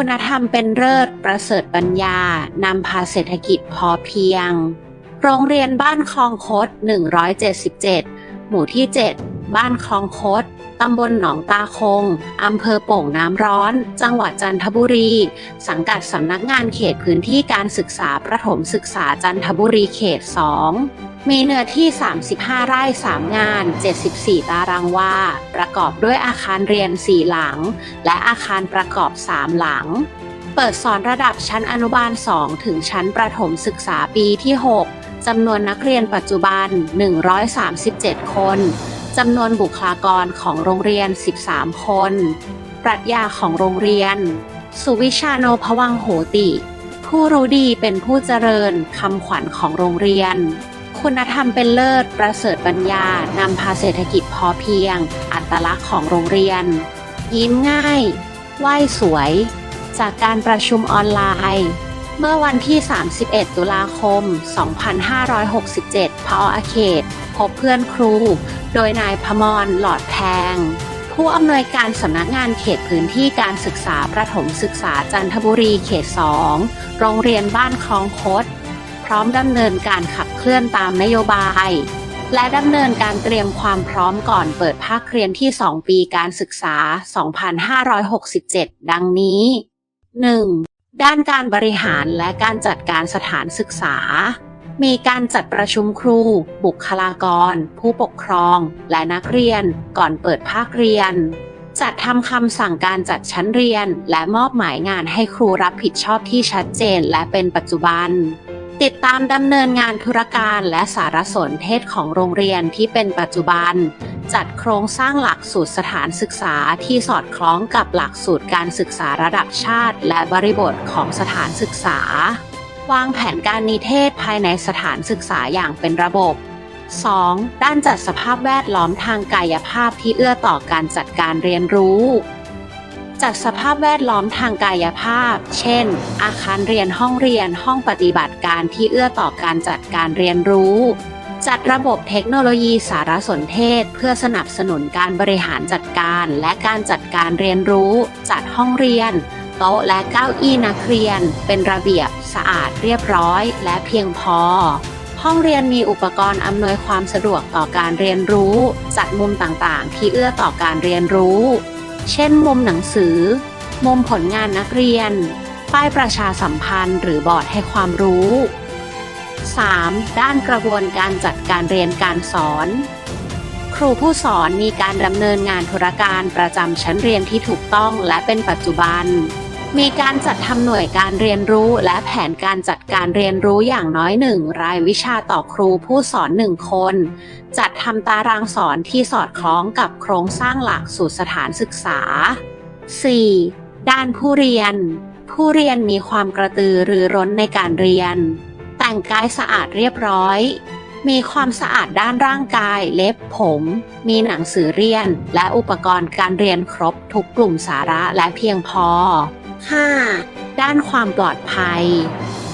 คุณธรรมเป็นเลิศประเสริฐปัญญา นำพาเศรษฐกิจพอเพียง โรงเรียนบ้านคลองคด 177 หมู่ที่ 7 บ้านคลองคด ตำบลหนองตาคง อำเภอโป่งน้ำร้อน จังหวัดจันทบุรี สังกัดสำนักงานเขตพื้นที่การศึกษาประถมศึกษาจันทบุรีเขต 2 มีเนื้อที่ 35 ไร่ 3 งาน 74 ตารางวา ประกอบด้วยอาคารเรียน 4 หลัง และอาคารประกอบ 3 หลัง เปิดสอนระดับชั้นอนุบาล 2 ถึงชั้นประถมศึกษาปีที่ 6 จำนวนนักเรียนปัจจุบัน 137 คน จำนวนบุคลากรของโรงเรียน 13 คน ปรัชญาของโรงเรียน สุวิชาโนพวังโหติ ผู้รู้ดีเป็นผู้เจริญคำขวัญของโรงเรียน คุณธรรมเป็นเลิศ ประเสริฐปัญญา นำพาเศรษฐกิจพอเพียง อัตลักษณ์ของโรงเรียน ยิ้มง่าย ไหว้สวย จากการประชุมออนไลน์ เมื่อวันที่ 31 ตุลาคม 2567 พออาเขต พบเพื่อนครู โดยนายพมรหลอดแพงผู้อำนวยการสำนักงานเขตพื้นที่การศึกษาประถมศึกษาจันทบุรีเขต 2 โรงเรียนบ้านคลองคด พร้อมดำเนินการขับเคลื่อนตามนโยบาย และดำเนินการเตรียมความพร้อมก่อนเปิดภาคเรียนที่ 2 ปีการศึกษา 2567 ดังนี้ 1. ด้านการบริหารและการจัดการสถานศึกษา มีการจัดประชุมครู บุคลากร ผู้ปกครอง และนักเรียนก่อนเปิดภาคเรียนจัดทำคำสั่งการจัดชั้นเรียน และมอบหมายงานให้ครูรับผิดชอบที่ชัดเจนและเป็นปัจจุบัน ติดตามดำเนินงานธุรการและสารสนเทศของโรงเรียนที่เป็นปัจจุบัน จัดโครงสร้างหลักสูตรสถานศึกษาที่สอดคล้องกับหลักสูตรการศึกษาระดับชาติ และบริบทของสถานศึกษา วางแผนการนิเทศภายในสถานศึกษาอย่างเป็นระบบ 2. ด้านจัดสภาพแวดล้อมทางกายภาพที่เอื้อต่อการจัดการเรียนรู้ จัดสภาพแวดล้อมทางกายภาพ เช่น อาคารเรียนห้องเรียนห้องปฏิบัติการที่เอื้อต่อการจัดการเรียนรู้ จัดระบบเทคโนโลยีสารสนเทศ เพื่อสนับสนุนการบริหารจัดการและการจัดการเรียนรู้ จัดห้องเรียน โต๊ะและเก้าอี้นักเรียน เป็นระเบียบ สะอาดเรียบร้อย และเพียงพอห้องเรียนมีอุปกรณ์อำนวยความสะดวกต่อการเรียนรู้ จัดมุมต่างๆ ที่เอื้อต่อการเรียนรู้ เช่น มุมหนังสือ มุมผลงานนักเรียน ป้ายประชาสัมพันธ์ หรือบอร์ดให้ความรู้ 3. ด้านกระบวนการจัดการเรียนการสอน ครูผู้สอนมีการดำเนินงานธุรการประจำชั้นเรียนที่ถูกต้องและเป็นปัจจุบัน มีการจัดทำหน่วยการเรียนรู้และแผนการจัดการเรียนรู้อย่างน้อยหนึ่งรายวิชาต่อครูผู้สอนหนึ่งคน จัดทำตารางสอนที่สอดคล้องกับโครงสร้างหลักสูตรสถานศึกษา 4. ด้านผู้เรียน ผู้เรียนมีความกระตือรือร้นในการเรียน แต่งกายสะอาดเรียบร้อย มีความสะอาดด้านร่างกายเล็บผม มีหนังสือเรียน และอุปกรณ์การเรียนครบทุกกลุ่มสาระและเพียงพอ 5. ด้านความปลอดภัย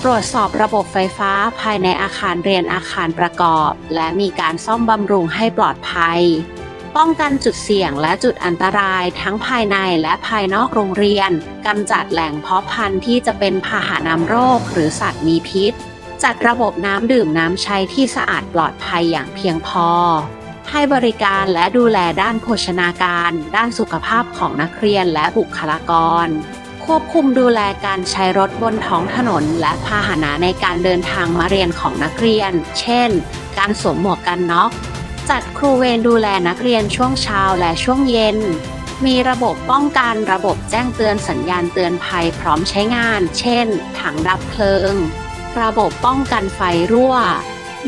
ตรวจสอบระบบไฟฟ้าภายในอาคารเรียนอาคารประกอบ และมีการซ่อมบำรุงให้ปลอดภัย ป้องกันจุดเสี่ยงและจุดอันตรายทั้งภายในและภายนอกโรงเรียนกำจัดแหล่งเพาะพันธุ์ที่จะเป็นพาหะนำโรคหรือสัตว์มีพิษ จัดระบบน้ำดื่มน้ำใช้ที่สะอาดปลอดภัยอย่างเพียงพอให้บริการและดูแลด้านโภชนาการ ด้านสุขภาพของนักเรียนและบุคลากร ควบคุมดูแลการใช้รถบนท้องถนน และพาหนะในการเดินทางมาเรียนของนักเรียน เช่น การสวมหมวกกันน็อก จัดครูเวรดูแลนักเรียนช่วงเช้าและช่วงเย็น มีระบบป้องกันระบบแจ้งเตือนสัญญาณเตือนภัยพร้อมใช้งาน เช่น ถังดับเพลิง ระบบป้องกันไฟรั่ว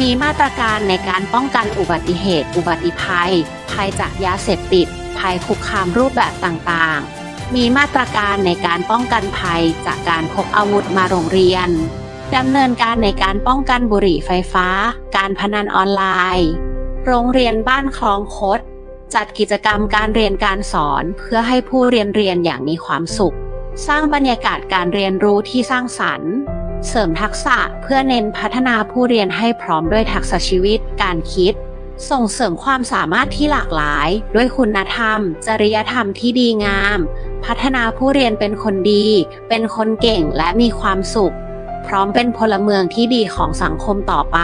มีมาตรการในการป้องกันอุบัติเหตุ อุบัติภัย ภัยจากยาเสพติด ภัยคุกคามรูปแบบต่างๆ มีมาตรการในการป้องกันภัยจากการพกอาวุธมาโรงเรียนดำเนินการในการป้องกันบุหรี่ไฟฟ้า การพนันออนไลน์ โรงเรียนบ้านคลองคดจัดกิจกรรมการเรียนการสอนเพื่อให้ผู้เรียนเรียนอย่างมีความสุข สร้างบรรยากาศการเรียนรู้ที่สร้างสรรค์ เสริมทักษะเพื่อเน้นพัฒนาผู้เรียนให้พร้อมด้วยทักษะชีวิต การคิด ส่งเสริมความสามารถที่หลากหลาย ด้วยคุณธรรม จริยธรรมที่ดีงาม พัฒนาผู้เรียนเป็นคนดี เป็นคนเก่งและมีความสุข พร้อมเป็นพลเมืองที่ดีของสังคมต่อไป